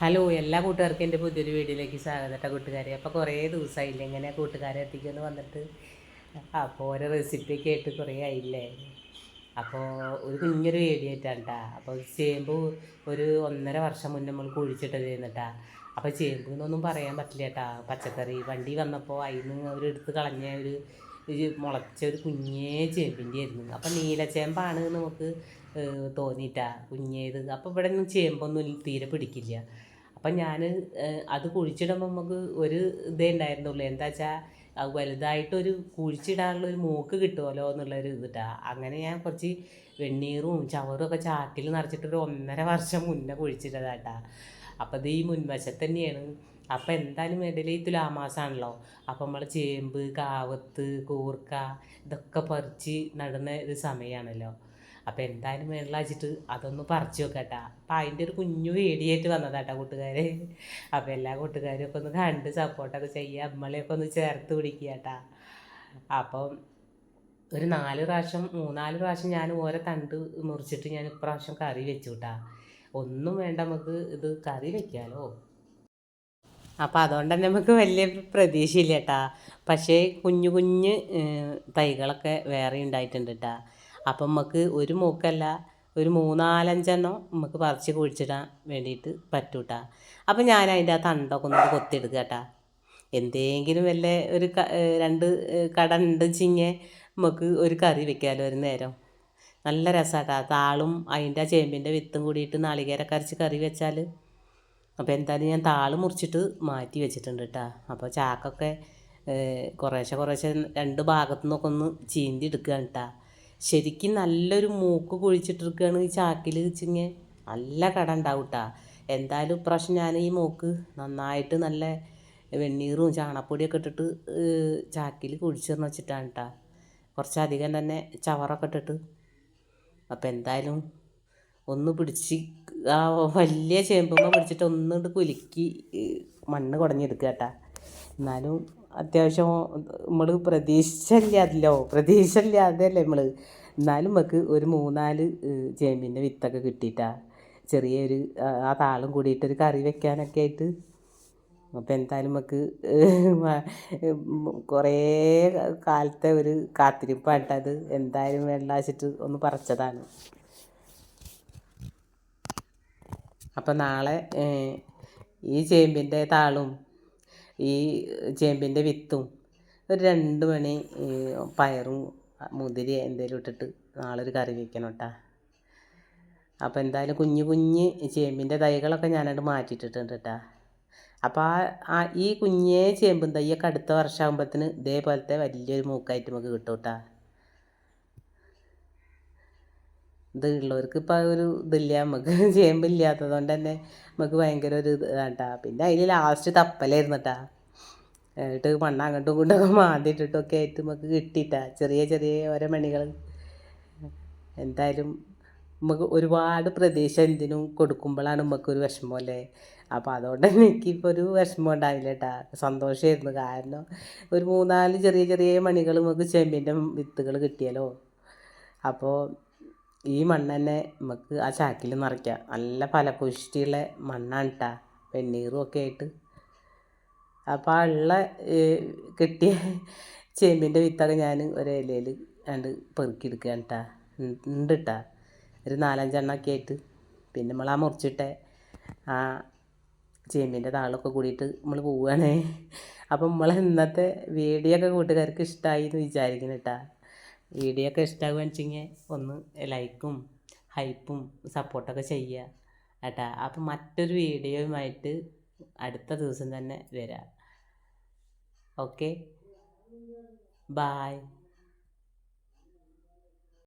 Hello എല്ലാ കൂട്ടുകാർക്കും എന്റെ പുതിയൊരു വീഡിയോയിലേക്ക് സ്വാഗതം കേട്ടോ കൂട്ടുകാരെ. അപ്പോൾ കുറേ ദിവസമായില്ലേ ഇങ്ങനെ കൂട്ടുകാരെ എത്തിക്കുമെന്ന് വന്നിട്ട്. അപ്പോൾ ഓരോ റെസിപ്പിയൊക്കെ ആയിട്ട് കുറേ ആയില്ലേ? അപ്പോൾ ഒരു കുഞ്ഞൊരു വീഡിയോ ആയിട്ടാണ് അപ്പോൾ ചേമ്പ് ഒരു ഒന്നര വർഷം മുന്നേ നമ്മൾ കുഴിച്ചിട്ടത് ചെയ്യുന്നിട്ടാ അപ്പോൾ ചേമ്പ് എന്നൊന്നും പറയാൻ പറ്റില്ല കേട്ടാ പച്ചക്കറി വണ്ടി വന്നപ്പോൾ അതിൽ നിന്ന് അവരെടുത്ത് കളഞ്ഞ ഒരു മുളച്ച ഒരു കുഞ്ഞേ ചേമ്പിന്റെ ആയിരുന്നു. അപ്പം നീലച്ചേമ്പാണ് നമുക്ക് തോന്നിയിട്ടാ കുഞ്ഞേത്. അപ്പോൾ ഇവിടെ ഒന്നും ചേമ്പൊന്നും തീരെ പിടിക്കില്ല. അപ്പം ഞാൻ അത് കുഴിച്ചിടുമ്പോൾ നമുക്ക് ഒരു ഇതേ ഉണ്ടായിരുന്നുള്ളൂ എന്താ വെച്ചാൽ വലുതായിട്ടൊരു കുഴിച്ചിടാനുള്ള ഒരു മൂക്ക് കിട്ടുമല്ലോ എന്നുള്ളൊരു ഇതിട്ടാ. അങ്ങനെ ഞാൻ കുറച്ച് വെണ്ണീറും ചവറും ഒക്കെ ചാക്കിൽ നിറച്ചിട്ടൊരു ഒന്നര വർഷം മുന്നേ കുഴിച്ചിട്ടതാട്ടാ. അപ്പോൾ ഇത് ഈ മുൻവശത്ത് തന്നെയാണ്. അപ്പോൾ എന്തായാലും ഇടയിൽ ഈ തുലാമാസമാണല്ലോ അപ്പോൾ നമ്മൾ ചേമ്പ് കാവത്ത് കൂർക്ക ഇതൊക്കെ പറിച്ച് നടുന്ന ഒരു സമയമാണല്ലോ അപ്പോൾ എന്തായാലും വെള്ളാച്ചിട്ട് അതൊന്ന് പറിച്ചു വെക്കട്ടാ. അപ്പം അതിന്റെ ഒരു കുഞ്ഞു വേടിയായിട്ട് വന്നതാട്ടാ കൂട്ടുകാരെ. അപ്പോൾ എല്ലാ കൂട്ടുകാരും ഒക്കെ ഒന്ന് കണ്ട് സപ്പോർട്ടൊക്കെ ചെയ്യുക നമ്മളെയൊക്കെ ഒന്ന് ചേർത്ത് പിടിക്കുക കേട്ടാ അപ്പം ഒരു നാല് പ്രാവശ്യം മൂന്നാൽ പ്രാവശ്യം ഞാൻ ഓരോ തണ്ട് മുറിച്ചിട്ട് ഞാൻ ഇപ്രാവശ്യം കറി വെച്ചു കേട്ടാ ഒന്നും വേണ്ട നമുക്ക് ഇത് കറി വെക്കാലോ. അപ്പോൾ അതുകൊണ്ട് തന്നെ നമുക്ക് വലിയ പ്രതീക്ഷയില്ല കേട്ടാ പക്ഷേ കുഞ്ഞു കുഞ്ഞ് തൈകളൊക്കെ വേറെ ഉണ്ടായിട്ടുണ്ട് കേട്ടാ അപ്പം നമുക്ക് ഒരു മൂക്കല്ല ഒരു മൂന്നാലഞ്ചെണ്ണം നമുക്ക് പറിച്ച് കുഴിച്ചിടാൻ വേണ്ടിയിട്ട് പറ്റൂട്ടാ. അപ്പം ഞാൻ അതിന്റെ ആ തണ്ടൊക്കെ ഒന്ന് കൊത്തിയെടുക്കുക കേട്ടാ എന്തെങ്കിലും വല്ല ഒരു രണ്ട് കട ഉണ്ട് ചിങ്ങെ നമുക്ക് ഒരു കറി വെക്കാമല്ലോ ഒരു നേരം. നല്ല രസമാട്ടാ താളും അതിന്റെ ആ ചേമ്പിന്റെ വിത്തും കൂടിയിട്ട് നാളികേര കറിച്ച് കറി വെച്ചാൽ അപ്പോൾ എന്തായാലും ഞാൻ താൾ മുറിച്ചിട്ട് മാറ്റി വെച്ചിട്ടുണ്ട് കേട്ടോ അപ്പോൾ ചാക്കൊക്കെ കുറേശ്ശെ കുറേശ്ശെ രണ്ട് ഭാഗത്തു നിന്നൊക്കെ ഒന്ന് ചീന്തി എടുക്കുകയാണ് കേട്ടോ ശരിക്കും നല്ലൊരു മൂക്ക് കുഴിച്ചിട്ടിരിക്കുകയാണ് ഈ ചാക്കിൽ വെച്ചിങ്ങ്. നല്ല കട ഉണ്ടാവും കേട്ടോ എന്തായാലും ഇപ്രാവശ്യം ഞാൻ ഈ മൂക്ക് നന്നായിട്ട് നല്ല വെണ്ണീറും ചാണപ്പൊടിയൊക്കെ ഇട്ടിട്ട് ചാക്കിൽ കുഴിച്ചിരുന്ന് വെച്ചിട്ടാണ് കേട്ടോ കുറച്ചധികം തന്നെ ചവറൊക്കെ ഇട്ടിട്ട്. അപ്പോൾ എന്തായാലും ഒന്ന് പിടിച്ച് ആ വലിയ ചേമ്പുമ്പോൾ പിടിച്ചിട്ട് ഒന്നുകൊണ്ട് കുലുക്കി മണ്ണ് കുടഞ്ഞെടുക്കുക കേട്ടാ എന്നാലും അത്യാവശ്യം നമ്മൾ പ്രതീക്ഷിച്ചില്ലാതല്ലോ പ്രതീക്ഷയില്ലാതെയല്ലേ നമ്മൾ എന്നാലും നമുക്ക് ഒരു മൂന്നാൽ ചേമ്പിന്റെ വിത്തൊക്കെ കിട്ടിയിട്ടാ ചെറിയൊരു ആ താളും കൂടിയിട്ടൊരു കറി വെക്കാനൊക്കെ ആയിട്ട്. അപ്പോൾ എന്തായാലും നമുക്ക് കുറേ കാലത്തെ ഒരു കാത്തിരിപ്പായിട്ടത് എന്തായാലും വെള്ളാച്ചിട്ട് ഒന്ന് പറിച്ചതാണ്. അപ്പം നാളെ ഈ ചേമ്പിന്റെ താളും ഈ ചേമ്പിന്റെ വിത്തും ഒരു രണ്ട് മണി പയറും മുതിരി എന്തെങ്കിലും ഇട്ടിട്ട് നാളെ ഒരു കറി വെക്കണം കേട്ടോ അപ്പോൾ എന്തായാലും കുഞ്ഞു കുഞ്ഞ് ചേമ്പിന്റെ തൈകളൊക്കെ ഞാനത് മാറ്റിയിട്ടിട്ടുണ്ട് കേട്ടാ അപ്പോൾ ആ ആ ഈ കുഞ്ഞേ ചേമ്പും തൈയൊക്കെ അടുത്ത വർഷമാകുമ്പോഴത്തേന് ഇതേപോലത്തെ വലിയൊരു മൂക്കായിട്ട് നമുക്ക് കിട്ടും കേട്ടാ ഇത് ഉള്ളവർക്ക് ഇപ്പോൾ ഒരു ഇതില്ല നമുക്ക് ചേമ്പില്ലാത്തത് കൊണ്ട് തന്നെ നമുക്ക് ഭയങ്കര ഒരു ഇതാട്ടാ പിന്നെ അതിൽ ലാസ്റ്റ് തപ്പലായിരുന്നു കേട്ടാ എന്നിട്ട് മണ്ണ അങ്ങോട്ടും ഇങ്ങോട്ടൊക്കെ മാന്തിയിട്ടിട്ടൊക്കെ ആയിട്ട് നമുക്ക് കിട്ടിയിട്ടാ. ചെറിയ ചെറിയ ഓരോ മണികൾ എന്തായാലും നമുക്ക് ഒരുപാട് പ്രതീക്ഷ എന്തിനും കൊടുക്കുമ്പോഴാണ് നമുക്കൊരു വിഷമം അല്ലേ അപ്പോൾ അതുകൊണ്ട് തന്നെ എനിക്കിപ്പോൾ ഒരു വിഷമം ഉണ്ടായില്ല കേട്ടാ സന്തോഷമായിരുന്നു കാരണം ഒരു മൂന്നാൽ ചെറിയ ചെറിയ മണികൾ നമുക്ക് ചെമ്പിന്റെ വിത്തുകൾ കിട്ടിയല്ലോ. അപ്പോൾ ഈ മണ്ണ് തന്നെ നമുക്ക് ആ ചാക്കിൽ നിറയ്ക്കാം. നല്ല ഫലപുഷ്ടിയുള്ള മണ്ണാണ് കേട്ടാ വെണ്ണീറും ഒക്കെ ആയിട്ട്. അപ്പോൾ ആ ഉള്ള കിട്ടിയ ചേമ്പിന്റെ വിത്തൊക്കെ ഞാൻ ഒരു ഇലയിൽ കണ്ട് പെറുക്കിയെടുക്കുകയാണ് കേട്ടാ ഉണ്ട് കേട്ടാ ഒരു നാലഞ്ചെണ്ണമൊക്കെ ആയിട്ട്. പിന്നെ നമ്മൾ ആ മുറിച്ചിട്ട് ആ ചേമ്പിന്റെ താളൊക്കെ കൂടിയിട്ട് നമ്മൾ പോവുകയാണേ അപ്പം നമ്മളെ ഇന്നത്തെ വീഡിയോ ഒക്കെ കൂട്ടുകാർക്ക് ഇഷ്ടമായി എന്ന് വിചാരിക്കുന്നു കേട്ടാ വീഡിയോ ഒക്കെ ഇഷ്ടമാകുകയെന്ന് വെച്ചെങ്കിൽ ഒന്ന് ലൈക്കും ഹൈപ്പും സപ്പോർട്ടൊക്കെ ചെയ്യുക കേട്ടാ. അപ്പം മറ്റൊരു വീഡിയോയുമായിട്ട് അടുത്ത ദിവസം തന്നെ വരാം. ഓക്കെ? ബായ്.